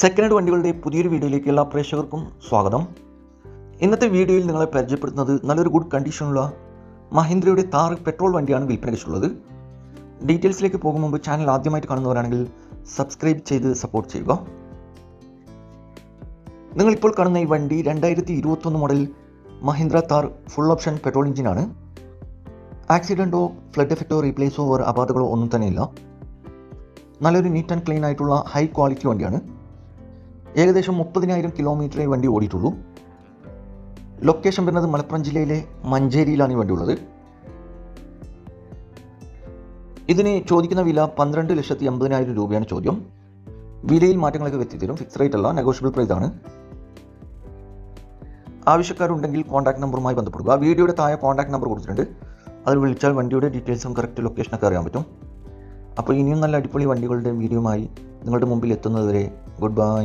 Second hand വണ്ടികളുടെ പുതിയൊരു വീഡിയോയിലേക്കുള്ള പ്രേക്ഷകർക്കും സ്വാഗതം. ഇന്നത്തെ വീഡിയോയിൽ നിങ്ങളെ പരിചയപ്പെടുത്തുന്നത് നല്ലൊരു ഗുഡ് കണ്ടീഷനുള്ള മഹീന്ദ്രയുടെ താർ പെട്രോൾ വണ്ടിയാണ് വിൽപ്പന വെച്ചിട്ടുള്ളത് ഡീറ്റെയിൽസിലേക്ക് പോകും മുമ്പ് ചാനൽ ആദ്യമായിട്ട് കാണുന്നവരാണെങ്കിൽ സബ്സ്ക്രൈബ് ചെയ്ത് സപ്പോർട്ട് ചെയ്യുക. നിങ്ങളിപ്പോൾ കാണുന്ന ഈ വണ്ടി രണ്ടായിരത്തി ഇരുപത്തൊന്ന് model Mahindra Thar full option petrol എഞ്ചിനാണ് ആക്സിഡന്റോ ഫ്ലഡ് എഫക്റ്റോ റീപ്ലേസോ ഓർ അപാധകളോ ഒന്നും തന്നെയില്ല. നല്ലൊരു നീറ്റ് ആൻഡ് ക്ലീൻ ആയിട്ടുള്ള ഹൈ ക്വാളിറ്റി വണ്ടിയാണ്. ഏകദേശം മുപ്പതിനായിരം കിലോമീറ്ററേ വണ്ടി ഓടിയിട്ടുള്ളൂ. ലൊക്കേഷൻ വരുന്നത് മലപ്പുറം ജില്ലയിലെ മഞ്ചേരിയിലാണ് ഈ വണ്ടി ഉള്ളത്. ഇതിന് ചോദിക്കുന്ന വില പന്ത്രണ്ട് ലക്ഷത്തി അമ്പതിനായിരം രൂപയാണ് ചോദ്യം. വിലയിൽ മാറ്റങ്ങളൊക്കെ വരുത്തി തരും ഫിക്സ് റേറ്റ് അല്ല നെഗോഷ്യബിൾ പ്രൈസ് ആണ്. ആവശ്യക്കാരുണ്ടെങ്കിൽ കോൺടാക്ട് നമ്പറുമായി ബന്ധപ്പെടുക. വീഡിയോയുടെ താഴെ കോൺടാക്ട് നമ്പർ കൊടുത്തിട്ടുണ്ട്. അതിൽ വിളിച്ചാൽ വണ്ടിയുടെ ഡീറ്റെയിൽസും കറക്റ്റ് ലൊക്കേഷനൊക്കെ അറിയാൻ പറ്റും. അപ്പോൾ ഇനിയും നല്ല അടിപൊളി വണ്ടികളുടെ വീഡിയോയുമായി നിങ്ങളുടെ മുമ്പിൽ എത്തുന്നതുവരെ ഗുഡ് ബൈ